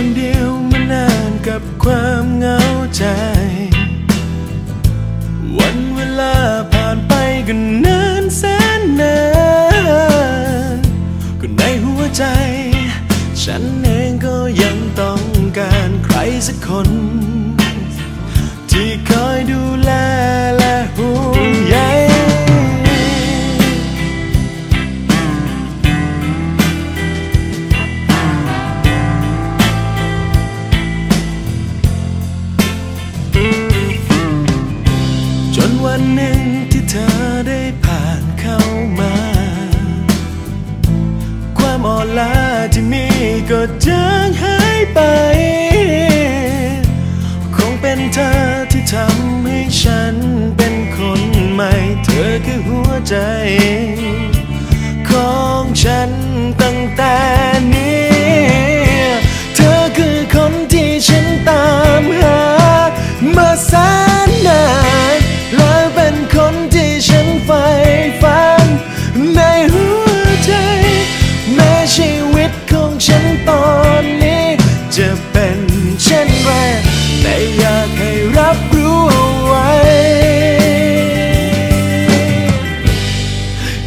คนเดียวมานานกับความเหงาใจ วันเวลาผ่านไปกันนานแสนนานก็ในหัวใจ ฉันเองก็ยังต้องการใครสักคน ก็จางหายไป คงเป็นเธอที่ทำให้ฉันเป็นคนใหม่ เธอคือหัวใจ ของฉัน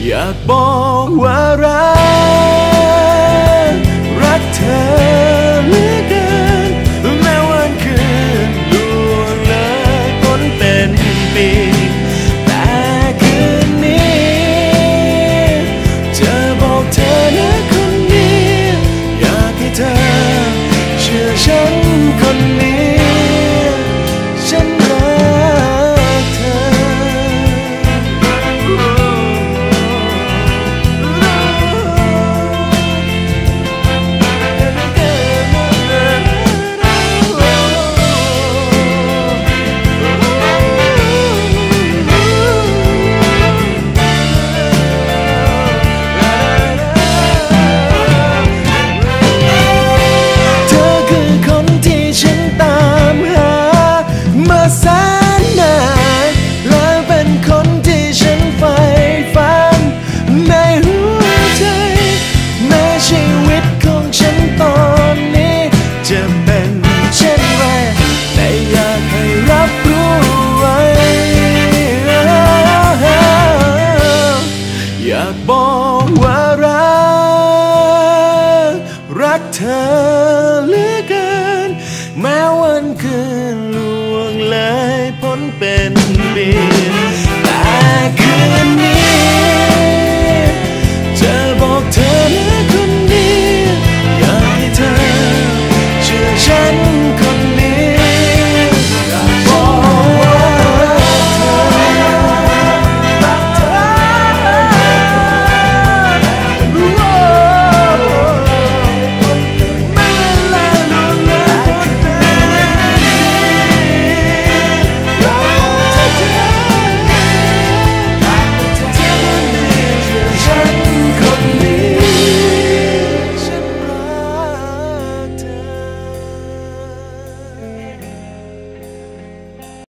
อยากบอกว่ารัก เธอเหลือเกิน แม้วันคืนล่วงเลยพ้นเป็นปี